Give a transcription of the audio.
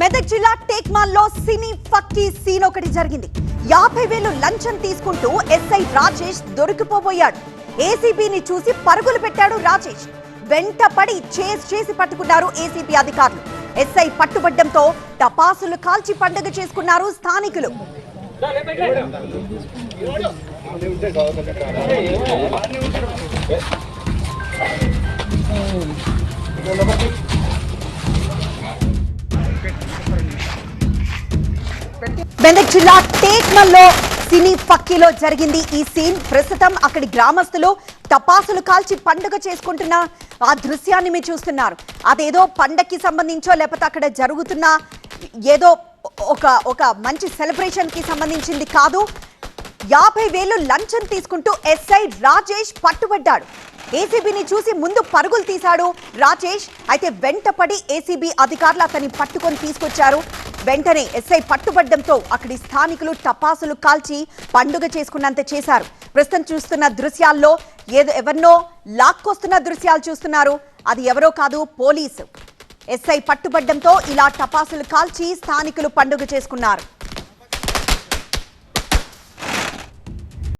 మెదక్ జిల్లా టేక్మాల్లో సినీ ఫక్కీ సీన్ ఒకటి జరిగింది. యాభై వేలు లంచం తీసుకుంటూ ఎస్ఐ రాజేష్ దొరికిపోబోయాడు. ఏసీబీని చూసి పరుగులు పెట్టాడు రాజేష్. వెంటపడి చేస్ చేసి పట్టుకున్నారు ఏసీబీ అధికారులు. ఎస్ఐ పట్టుబడ్డంతో టపాసులు కాల్చి పండుగ చేసుకున్నారు స్థానికులు. మెదక్ జిల్లా టేక్మల్లో సినీ ఫక్కీలో జరిగింది ఈ సీన్. ప్రస్తుతం అక్కడి గ్రామస్తులు తపాసులు కాల్చి పండుగ చేసుకుంటున్న ఆ దృశ్యాన్ని మీరు చూస్తున్నారు. అదేదో పండక్కి సంబంధించో లేకపోతే అక్కడ జరుగుతున్న ఏదో ఒక ఒక మంచి సెలబ్రేషన్కి సంబంధించింది కాదు. యాభై వేలు లంచం తీసుకుంటూ ఎస్ఐ రాజేష్ పట్టుబడ్డాడు. ఏసీబీని చూసి ముందు పరుగులు తీశాడు రాజేష్. అయితే వెంటపడి ఏసీబీ అధికారులు అతన్ని పట్టుకొని తీసుకొచ్చారు. వెంటనే ఎస్ఐ పట్టుబడ్డంతో అక్కడి స్థానికులు టపాసులు కాల్చి పండుగ చేసుకున్నంత చేశారు. ప్రస్తుతం చూస్తున్న దృశ్యాల్లో ఏదో ఎవరినో లాక్కొస్తున్న దృశ్యాలు చూస్తున్నారు. అది ఎవరో కాదు పోలీసు. ఎస్ఐ పట్టుబడ్డంతో ఇలా టపాసులు కాల్చి స్థానికులు పండుగ చేసుకున్నారు.